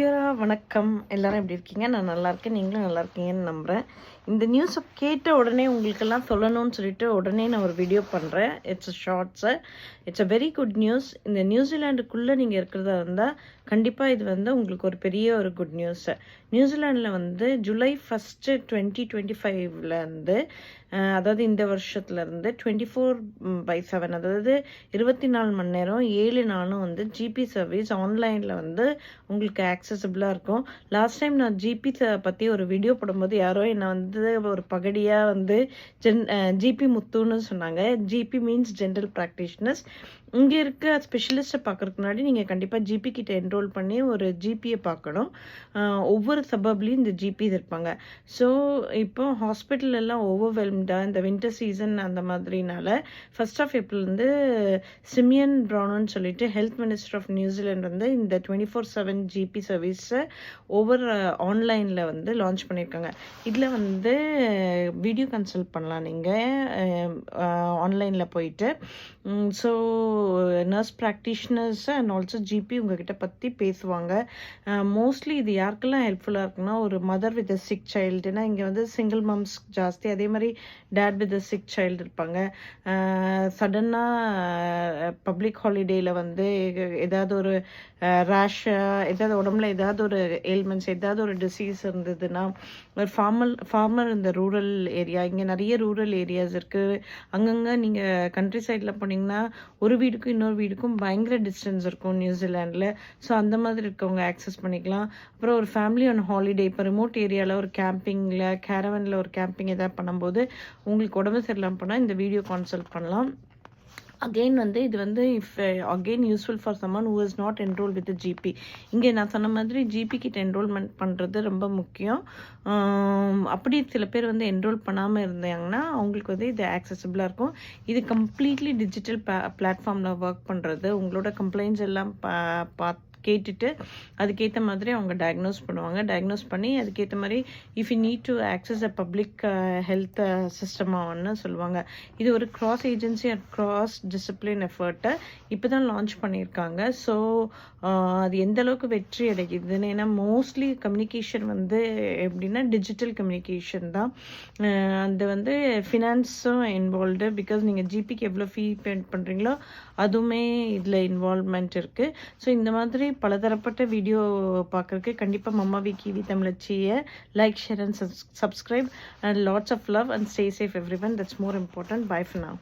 Cura வணக்கம். எல்லாரும் எப்படி இருக்கீங்க? நான் நல்லா இருக்கேன். நீங்களும் நல்லா இருக்கீங்கன்னு நம்புகிறேன் இந்த நியூஸை கேட்ட உடனே உங்களுக்கெல்லாம் சொல்லணும்னு சொல்லிட்டு உடனே நான் ஒரு வீடியோ பண்ணுறேன் it's shorts it's a very good news இந்த நியூசிலாண்டுக்குள்ளே நீங்கள் இருக்கிறதா இருந்தால் கண்டிப்பாக இது வந்து உங்களுக்கு ஒரு பெரிய ஒரு குட் நியூஸு நியூசிலாண்டில் வந்து ஜூலை ஃபஸ்ட்டு டுவெண்ட்டி டுவெண்ட்டி ஃபைவ்லேருந்து அதாவது இந்த வருஷத்துலேருந்து டுவெண்ட்டி ஃபோர் பை செவன் அதாவது இருபத்தி நாலு மணி நேரம் ஏழு நாளும் வந்து ஜிபி சர்வீஸ் ஆன்லைனில் வந்து உங்களுக்கு ஆக்சசபிளாக இருக்கும். லாஸ்ட் டைம் நான் ஜிபி பற்றி ஒரு வீடியோ போடும்போது யாரோ என்னை வந்து ஒரு பகடியாக வந்து ஜென் ஜிபி முத்துன்னு சொன்னாங்க. ஜிபி மீன்ஸ் ஜென்ரல் ப்ராக்டிஷனர்ஸ் இங்கே இருக்க ஸ்பெஷலிஸ்ட்டை பார்க்குறதுக்கு முன்னாடி நீங்கள் கண்டிப்பாக ஜிபி கிட்ட என்ரோல் பண்ணி ஒரு ஜிபியை பார்க்கணும். ஒவ்வொரு சபப்லேயும் இந்த ஜிபி இருப்பாங்க. ஸோ இப்போ ஹாஸ்பிட்டல் எல்லாம் ஓவர்வெல்ம்டாக இந்த வின்டர் சீசன் அந்த மாதிரினால ஃபர்ஸ்ட் ஆஃப் ஏப்ரல்லேருந்து சிமியன் ப்ரௌனுன்னு சொல்லிட்டு ஹெல்த் மினிஸ்டர் ஆஃப் நியூசிலாண்ட் வந்து இந்த டுவெண்ட்டி ஃபோர் செவன் ஜிபி சர்வீஸை ஒவ்வொரு ஆன்லைனில் வந்து லான்ச் பண்ணியிருக்காங்க இதில் வந்து வீடியோ கன்சல்ட் பண்ணலாம் நீங்கள் ஆன்லைனில் போயிட்டு. So nurse practitioners and also GP உங்ககிட்ட பற்றி பேசுவாங்க. மோஸ்ட்லி இது யாருக்கெல்லாம் ஹெல்ப்ஃபுல்லாக இருக்குன்னா ஒரு மதர் வித் அ சிக் சைல்டுனா இங்கே வந்து சிங்கிள் மம்ஸ் ஜாஸ்தி. அதே மாதிரி டேட் வித் சிக் சைல்டு இருப்பாங்க. சடனாக பப்ளிக் ஹாலிடேயில் வந்து ஏதாவது ஒரு ரேஷாக ஏதாவது உடம்புல ஏதாவது ஒரு ஏல்மெண்ட்ஸ் ஏதாவது ஒரு டிசீஸ் இருந்ததுன்னா ஒரு ஃபார்மல் ஃபார்மர் இந்த ரூரல் ஏரியா இங்கே நிறைய ரூரல் ஏரியாஸ் இருக்குது அங்கங்கே நீங்கள் கண்ட்ரி சைடில் போனீங்கன்னா ஒரு வீடுக்கும் இன்னொரு வீடுக்கும் பயங்கர டிஸ்டன்ஸ் இருக்கும் நியூசிலாண்டில் ஸோ அந்த மாதிரி இருக்கவங்க ஆக்சஸ் பண்ணிக்கலாம். அப்புறம் ஒரு ஃபேமிலி ஆன் ஹாலிடே இப்போ ரிமோட் ஏரியாவில் ஒரு கேம்பிங்கில் கேரவனில் ஒரு கேம்பிங் எதாவது பண்ணும்போது உங்களுக்கு உடம்பு சரியில்லாமல் போனால் இந்த வீடியோ கான்சல்ட் பண்ணலாம். அகெயின் வந்து இது வந்து if again useful for someone who is not enrol with GP இங்கே நான் சொன்ன மாதிரி ஜிபி கிட்ட என்ரோல்மெண்ட் பண்ணுறது ரொம்ப முக்கியம். அப்படி சில பேர் வந்து என்ரோல் பண்ணாமல் இருந்தாங்கன்னா அவங்களுக்கு வந்து இது ஆக்சசபிளாக இருக்கும். இது கம்ப்ளீட்லி டிஜிட்டல் பிளாட்ஃபார்மில் ஒர்க் பண்ணுறது உங்களோட கம்ப்ளைண்ட்ஸ் எல்லாம் பா பார்த்து கேட்டுட்டு அதுக்கேற்ற மாதிரி அவங்க டயக்னோஸ் பண்ணுவாங்க. டயக்னோஸ் பண்ணி அதுக்கேற்ற மாதிரி if you need to access a public health சிஸ்டமாகனு சொல்லுவாங்க. இது ஒரு cross agency and cross discipline எஃபர்ட்டை இப்போ தான் லான்ச் பண்ணியிருக்காங்க. ஸோ uh, அது எந்த அளவுக்கு வெற்றி அடைக்குதுன்னு ஏன்னா மோஸ்ட்லி கம்யூனிகேஷன் வந்து எப்படின்னா டிஜிட்டல் கம்யூனிகேஷன் தான். அது வந்து ஃபினான்ஸும் இன்வால்வ்டு பிகாஸ் நீங்கள் ஜிபிக்கு எவ்வளோ ஃபீ பேமெண்ட் பண்ணுறீங்களோ அதுவுமே இதில் இன்வால்வ்மெண்ட் இருக்குது ஸோ இந்த மாதிரி பலதரப்பட்ட வீடியோ பார்க்குறக்கு கண்டிப்பாக mamma we kiwi தமிழச்சியை like share and subscribe and lots of love and stay safe everyone that's more important bye for now